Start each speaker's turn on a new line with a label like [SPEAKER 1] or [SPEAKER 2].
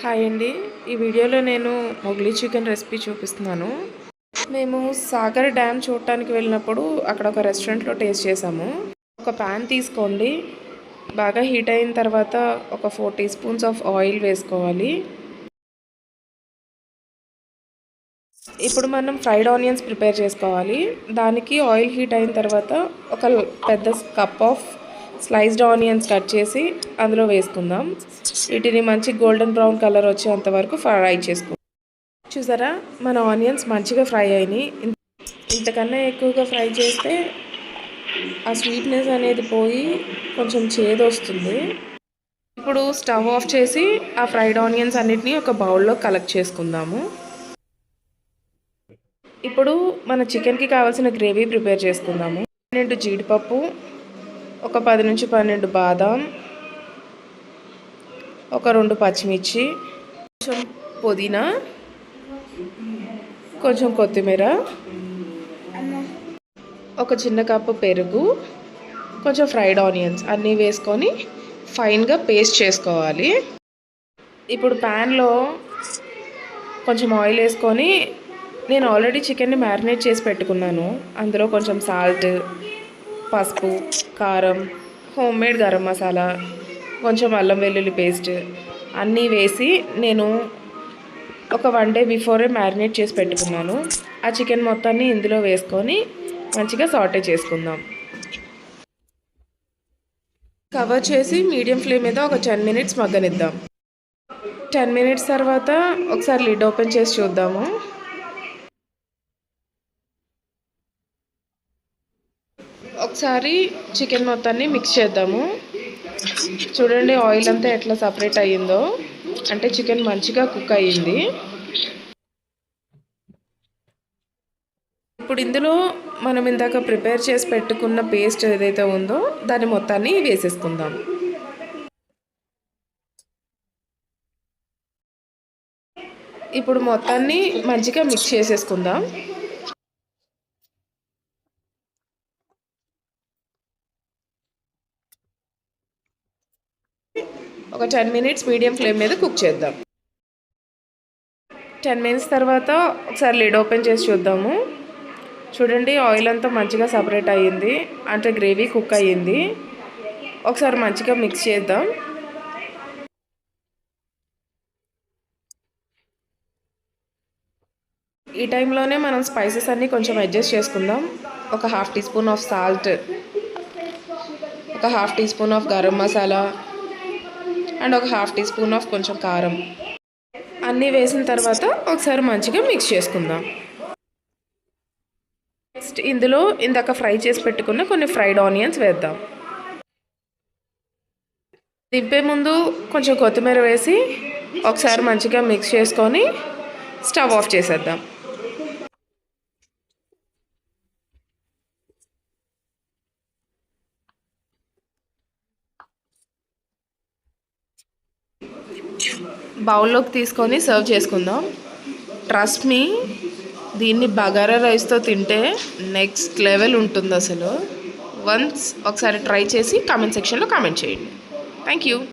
[SPEAKER 1] Hi అండి. ఈ వీడియోలో నేను మొగ్లీ చికెన్ రెసిపీ చూపిస్తున్నాను. మేము సాగర్ డ్యామ్ చూడటానికి వెళ్ళినప్పుడు అక్కడ ఒక రెస్టారెంట్లో టేస్ట్ చేసాము ఒక ప్యాన్ తీసుకోండి. బాగా హీట్ అయిన తర్వాత ఒక four teaspoons of oil వేసుకోవాలి. ఇప్పుడు మనం ఫ్రైడ్ ఆనియన్స్ ప్రిపేర్ చేసుకోవాలి. దానికి ఆయిల్ హీట్ అయిన తర్వాత ఒక పెద్ద cup of sliced onions cut చేసి అందులో వేసుకుందాం. వీటిని మంచి గోల్డెన్ బ్రౌన్ కలర్ వచ్చేంత వరకు ఫ్రై చేసుకుందాం. చూసారా? మన ఆనియన్స్ మంచిగా ఫ్రై అయినాయి. ఇంతకన్నా ఎక్కువగా ఫ్రై చేస్తే ఆ స్వీట్నెస్ అనేది పోయి కొంచెం చేదు వస్తుంది. ఇప్పుడు స్టవ్ ఆఫ్ చేసి ఆ ఫ్రైడ్ ఆనియన్స్ అన్నిటినీ ఒక బౌల్లో కలెక్ట్ చేసుకుందాము. ఇప్పుడు మన చికెన్కి కావాల్సిన గ్రేవీ ప్రిపేర్ చేసుకుందాము. రెండు జీడిపప్పు ఒక పది నుంచి పన్నెండు బాదాం ఒక రెండు పచ్చిమిర్చి కొంచెం పుదీనా కొంచెం కొత్తిమీర ఒక చిన్న కప్పు పెరుగు కొంచెం ఫ్రైడ్ ఆనియన్స్ అన్నీ వేసుకొని ఫైన్గా పేస్ట్ చేసుకోవాలి. ఇప్పుడు ప్యాన్లో కొంచెం ఆయిల్ వేసుకొని నేను ఆల్రెడీ చికెన్ని మ్యారినేట్ చేసి పెట్టుకున్నాను. అందులో కొంచెం సాల్ట్ పసుపు కారం హోమ్ మేడ్ గరం మసాలా కొంచెం అల్లం వెల్లుల్లి పేస్ట్ అన్నీ వేసి నేను ఒక వన్ డే బిఫోరే మ్యారినేట్ చేసి పెట్టుకున్నాను. ఆ చికెన్ మొత్తాన్ని ఇందులో వేసుకొని మంచిగా సాటే చేసుకుందాం. కవర్ చేసి మీడియం ఫ్లేమ్ మీద ఒక టెన్ మినిట్స్ మగ్గనిద్దాం. టెన్ మినిట్స్ తర్వాత ఒకసారి లిడ్ ఓపెన్ చేసి చూద్దాము. ఒకసారి చికెన్ మొత్తాన్ని మిక్స్ చేద్దాము. చూడండి ఆయిల్ అంతా ఎట్లా సపరేట్ అయ్యిందో. అంటే చికెన్ మంచిగా కుక్ అయ్యింది. ఇప్పుడు ఇందులో మనం ఇందాక ప్రిపేర్ చేసి పెట్టుకున్న పేస్ట్ ఏదైతే ఉందో దాని మొత్తాన్ని వేసేసుకుందాం. ఇప్పుడు మొత్తాన్ని మంచిగా మిక్స్ చేసేసుకుందాం. ఒక టెన్ మినిట్స్ మీడియం ఫ్లేమ్ మీద కుక్ చేద్దాం. టెన్ మినిట్స్ తర్వాత ఒకసారి లిడ్ ఓపెన్ చేసి చూద్దాము. చూడండి ఆయిల్ అంతా మంచిగా సపరేట్ అయ్యింది. అంటే గ్రేవీ కుక్ అయ్యింది. ఒకసారి మంచిగా మిక్స్ చేద్దాం. ఈ టైంలోనే మనం స్పైసెస్ అన్నీ కొంచెం అడ్జస్ట్ చేసుకుందాం. ఒక half teaspoon of salt. ఒక half teaspoon of garam masala. And ఒక హాఫ్ టీ స్పూన్ ఆఫ్ కొంచెం కారం. అన్నీ వేసిన తర్వాత ఒకసారి మంచిగా మిక్స్ చేసుకుందాం. నెక్స్ట్ ఇందులో ఇందాక ఫ్రై చేసి పెట్టుకున్న కొన్ని ఫ్రైడ్ ఆనియన్స్ వేద్దాం. దింపే ముందు కొంచెం కొత్తిమీర వేసి ఒకసారి మంచిగా మిక్స్ చేసుకొని స్టవ్ ఆఫ్ చేసేద్దాం. బౌల్లోకి తీసుకొని సర్వ్ చేసుకుందాం. ట్రస్ట్ మీ దీన్ని బగారా రైస్తో తింటే నెక్స్ట్ లెవెల్ ఉంటుంది అసలు. వన్స్ ఒకసారి ట్రై చేసి కామెంట్ సెక్షన్లో కామెంట్ చేయండి. Thank you